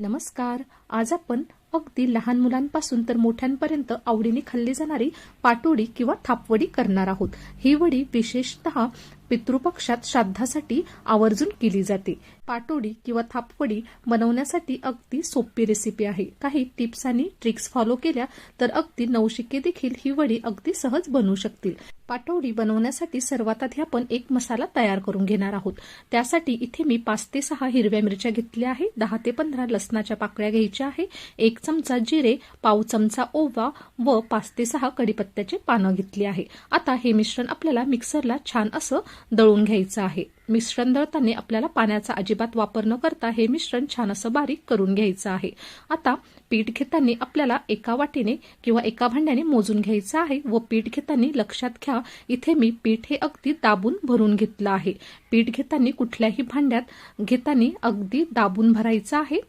नमस्कार. आज आपण अगदी लहान मुलांपासून तर मोठ्यांपर्यंत आवडीने खाल्ली जाणारी पाटोडी किंवा थापवडी करणार आहोत. ही वडी विशेषतः पितृपक्षात श्राद्धासाठी आवर्जून केली जाते. पाटोडी किंवा थापवडी बनवण्यासाठी अगदी सोपी रेसिपी आहे. काही टिप्स आणि ट्रिक्स फॉलो केल्या तर अगदी नवशिके देखील ही वडी अगदी सहज बनवू शकतील. पाटोडी बनवण्यासाठी सर्वात आधी आपण एक मसाला तयार करून घेणार आहोत. त्यासाठी इथे मी पाच ते सहा हिरव्या मिरच्या घेतल्या आहे दहा ते पंधरा लसणाच्या पाकळ्या घ्यायच्या आहे एक चमचा जिरे पाव चमचा ओवा व पाच ते सहा कडीपत्त्याचे पानं घेतली आहे. आता हे मिश्रण आपल्याला मिक्सरला छान असं दळून घ्यायचं आहे. मिश्रण दळताना आपल्याला पाण्याचा अजिबात वापर न करता हे मिश्रण छान असं बारीक करून घ्यायचं आहे. आता पीठ घेताना आपल्याला एका वाटीने किंवा एका भांड्याने मोजून घ्यायचं आहे व पीठ घेताना लक्षात घ्या इथे मी पीठ हे अगदी दाबून भरून घेतलं आहे. पीठ घेताना कुठल्याही भांड्यात घेताना अगदी दाबून भरायचं आहे.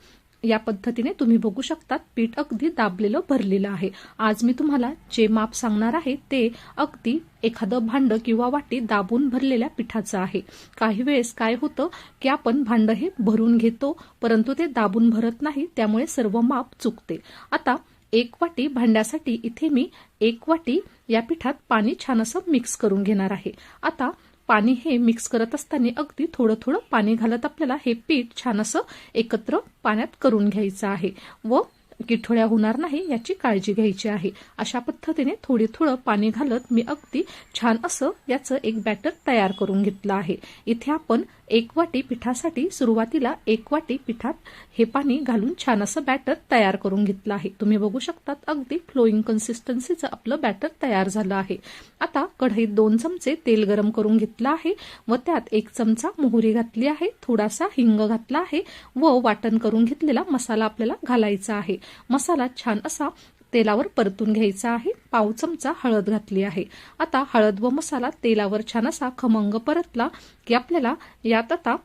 या पद्धतीने तुम्ही बघू शकतात पीठ अगदी दाबलेलं भरलेलं आहे. आज मी तुम्हाला जे माप सांगणार आहे ते अगदी एखादं भांड किंवा वाटी दाबून भरलेल्या पिठाचं आहे. काही वेळेस काय होतं की आपण भांड हे भरून घेतो परंतु ते दाबून भरत नाही त्यामुळे सर्व माप चुकते. आता एक वाटी भांड्यासाठी इथे मी एक वाटी या पिठात पाणी छान असं मिक्स करून घेणार आहे. आता पाणी हे मिक्स करत असताना अगदी थोडं थोडं पाणी घालत आपल्याला हे पीठ छान असं एकत्र पाण्यात करून घ्यायचं आहे. व किठोळ्या होणार नाही याची काळजी घ्यायची आहे. अशा पद्धतीने थोडे थोडं पाणी घालत मी अगदी छान असं याचं एक बॅटर तयार करून घेतलं आहे. इथे आपण एक वाटी पिठासाठी सुरुवातीला एक वाटी पिठात हे पाणी घालून छान असं बॅटर तयार करून घेतलं आहे. तुम्ही बघू शकतात अगदी फ्लोईंग कन्सिस्टन्सीचं आपलं बॅटर तयार झालं आहे. आता कढईत दोन चमचे तेल गरम करून घेतलं आहे व त्यात एक चमचा मोहरी घातली आहे थोडासा हिंग घातला आहे व वाटण करून घेतलेला मसाला आपल्याला घालायचा आहे. मसाला छान असा तेलावर परतून घ्यायचा आहे. पाव चमचा हळद घातली आहे. आता हळद व मसाला तेलावर छान असा खमंग परतला की आपल्याला यात आता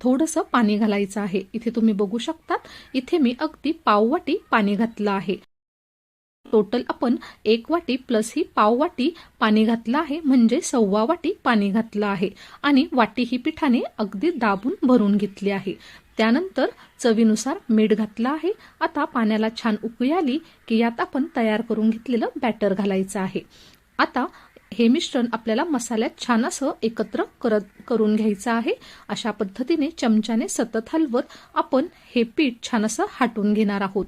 थोडंसं पाणी घालायचं आहे. इथे तुम्ही बघू शकतात इथे मी अगदी पाववाटी पाणी घातलं आहे. टोटल आपण एक वाटी प्लस ही पाव वाटी पाणी घातलं आहे म्हणजे सव्वा वाटी पाणी घातलं आहे. आणि वाटी ही पिठाने अगदी दाबून भरून घेतली आहे. त्यानंतर चवीनुसार मीठ घातलं आहे. आता पाण्याला छान उकळी आली की यात आपण तयार करून घेतलेलं बॅटर घालायचं आहे. आता हे मिश्रण आपल्याला मसाल्यात छान असं एकत्र करत करून घ्यायचं आहे. अशा पद्धतीने चमच्याने सतत हलवत आपण हे पीठ छान असं हाटून घेणार आहोत.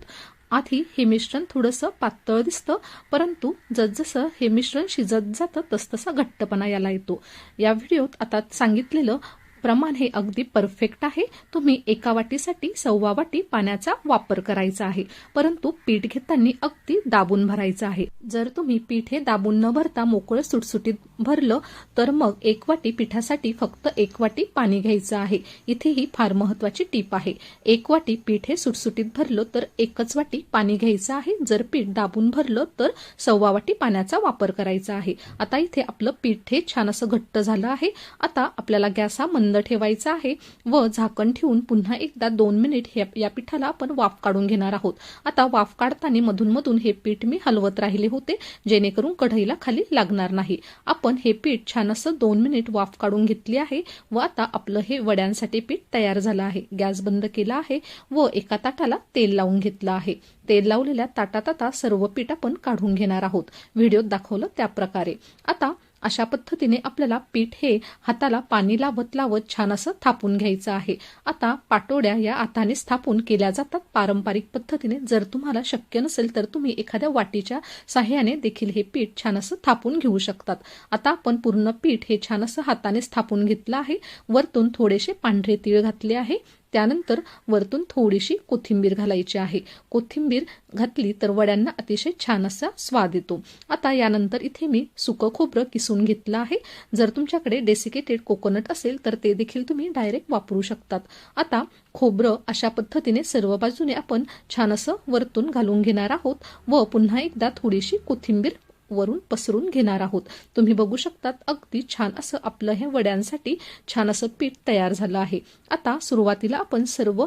आधी हे मिश्रण थोडंसं पातळ दिसतं परंतु जसजसं हे मिश्रण शिजत जातं तसतसा घट्टपणा याला येतो. या व्हिडिओत आता सांगितलेलं प्रमाण हे अगदी परफेक्ट आहे. तुम्ही एका वाटीसाठी सव्वा वाटी पाण्याचा वापर करायचा आहे. परंतु पीठ घेताना अगदी दाबून भरायचं आहे. जर तुम्ही पीठ हे दाबून न भरता मोकळं सुटसुटीत भरलं तर मग एक वाटी पिठासाठी फक्त एक वाटी पाणी घ्यायचं आहे. इथे ही फार महत्वाची टीप आहे. एक वाटी पीठ हे सुटसुटीत भरलं तर एकच वाटी पाणी घ्यायचं आहे. जर पीठ दाबून भरलं तर सव्वा वाटी पाण्याचा वापर करायचा आहे. आता इथे आपलं पीठ हे छान असं घट्ट झालं आहे. आता आपल्याला गॅस हा मंद ठेवायचा आहे व झाकण ठेवून पुन्हा एकदा दोन मिनिट या पिठाला आपण वाफ काढून घेणार आहोत. आता वाफ काढताना मधून मधून हे पीठ मी हलवत राहिले होते जेणेकरून कढईला खाली लागणार नाही. आपण हे पीठ छान असं दोन मिनिट वाफ काढून घेतली आहे व आता आपलं हे वड्यांसाठी पीठ तयार झालं आहे. गॅस बंद केला आहे व एका ताटाला तेल लावून घेतलं आहे. तेल लावलेल्या ताटात आता सर्व पीठ आपण काढून घेणार आहोत. व्हिडिओत दाखवलं त्या प्रकारे. आता अशा पद्धतीने आपल्याला पीठ हे हाताला पाणी लावत लावत छान असं थापून घ्यायचं आहे. आता पाटोड्या या हाताने स्थापून केल्या जातात. पारंपरिक पद्धतीने जर तुम्हाला शक्य नसेल तर तुम्ही एखाद्या वाटीच्या साह्याने देखील हे पीठ छान असं थापून घेऊ शकतात. आता आपण पूर्ण पीठ हे छान असं हाताने स्थापून घेतलं आहे. वरतून थोडेसे पांढरे तीळ घातले आहे. त्यानंतर वरतून थोडीशी कोथिंबीर घालायची आहे. कोथिंबीर घातली तर वड्यांना अतिशय छान असा स्वाद येतो. आता यानंतर इथे मी सुकं खोबरं किसून घेतलं आहे. जर तुमच्याकडे डेसिकेटेड कोकोनट असेल तर ते देखील तुम्ही डायरेक्ट वापरू शकतात. आता खोबरं अशा पद्धतीने सर्व बाजूने आपण छान असं वरतून घालून घेणार आहोत व पुन्हा एकदा थोडीशी कोथिंबीर वरून पसरून घेणार आहोत. तुम्ही बघू शकतात अगदी छान असं आपलं हे वड्यांसाठी छान असं पीठ तयार झालं आहे. आता सुरुवातीला आपण सर्व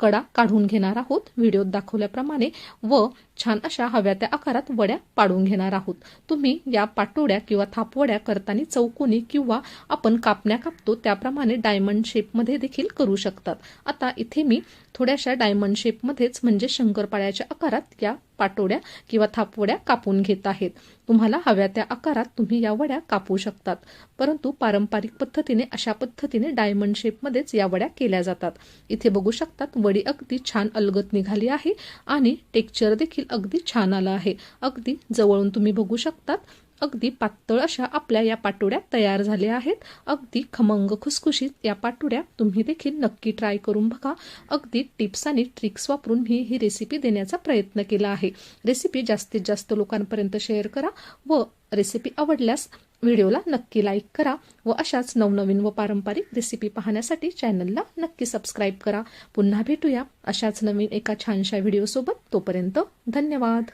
कडा काढून घेणार आहोत. व्हिडिओत दाखवल्याप्रमाणे व छान अशा हव्या त्या आकारात वड्या पाडून घेणार आहोत. तुम्ही या पाटोड्या किंवा थापवड्या करताना चौकोनी किंवा आपण कापण्या कापतो त्याप्रमाणे डायमंड शेपमध्ये देखील करू शकतात. आता इथे मी थोड्याशा डायमंड शेपमध्येच म्हणजे शंकरपाळ्याच्या आकारात या पाटोड्या किंवा थापवड्या कापून घेत आहेत. तुम्हाला हव्या त्या आकारात तुम्ही या वड्या कापू शकतात. परंतु पारंपरिक पद्धतीने अशा पद्धतीने डायमंड शेपमध्येच या वड्या केल्या जातात. इथे बघू शकतात वडी अगदी छान अलगत निघाली आहे आणि टेक्चर देखील अगदी छान आलं आहे. अगदी जवळून तुम्ही बघू शकतात अगदी पातळ अशा आपल्या या पाटोड्या तयार झाल्या आहेत. अगदी खमंग खुसखुशीत या पाटोड्या तुम्ही देखील नक्की ट्राय करून बघा. अगदी टिप्स आणि ट्रिक्स वापरून मी ही रेसिपी देण्याचा प्रयत्न केला आहे. रेसिपी जास्तीत जास्त लोकांपर्यंत शेअर करा व रेसिपी आवडल्यास व्हिडिओला नक्की लाईक करा व अशाच नवनवीन व पारंपरिक रेसिपी पाहण्यासाठी चॅनलला नक्की सबस्क्राईब करा. पुन्हा भेटूया अशाच नवीन एका छानशा व्हिडिओसोबत तोपर्यंत धन्यवाद.